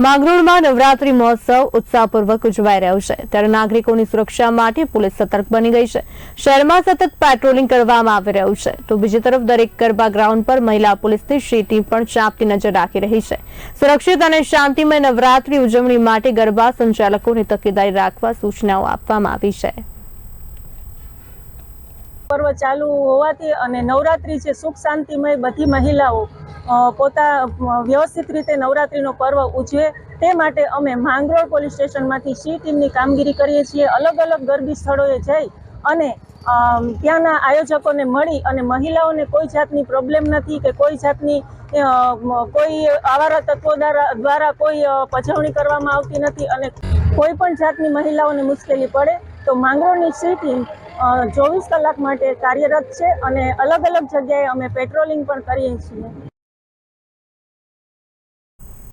માંગરોળમાં નવરાત્રી મહોત્સવ ઉત્સાહપૂર્વક ઉજવાઈ રહ્યો છે. ત્યારે નાગરિકોની સુરક્ષા માટે પોલીસ સતર્ક બની ગઈ છે. શહેરમાં સતત પેટ્રોલિંગ કરવામાં આવી રહ્યું છે. તો બીજી તરફ દરેક ગરબા ગ્રાઉન્ડ પર મહિલા પોલીસની શ્રી પણ ચાંપતી નજર રાખી રહી છે. સુરક્ષિત અને શાંતિમય નવરાત્રી ઉજવણી માટે ગરબા સંચાલકોને તકેદારી રાખવા સૂચનાઓ આપવામાં આવી છે. પર્વ ચાલુ હોવાથી અને નવરાત્રી છે, સુખ, શાંતિમય બધી મહિલાઓ પોતા વ્યવસ્થિત રીતે નવરાત્રિનો પર્વ ઉજવે તે માટે અમે માંગરોળ પોલીસ સ્ટેશનમાંથી સી ટીમની કામગીરી કરીએ છીએ. અલગ અલગ ગરબી સ્થળોએ જઈ અને ત્યાંના આયોજકોને મળી અને મહિલાઓને કોઈ જાતની પ્રોબ્લેમ નથી કે કોઈ જાતની કોઈ આવારા તત્વો દ્વારા કોઈ પજવણી કરવામાં આવતી નથી અને કોઈ પણ જાતની મહિલાઓને મુશ્કેલી પડે તો માંગરોળની સી ટીમ ચોવીસ કલાક માટે કાર્યરત છે અને અલગ અલગ જગ્યાએ અમે પેટ્રોલિંગ પણ કરીએ છીએ.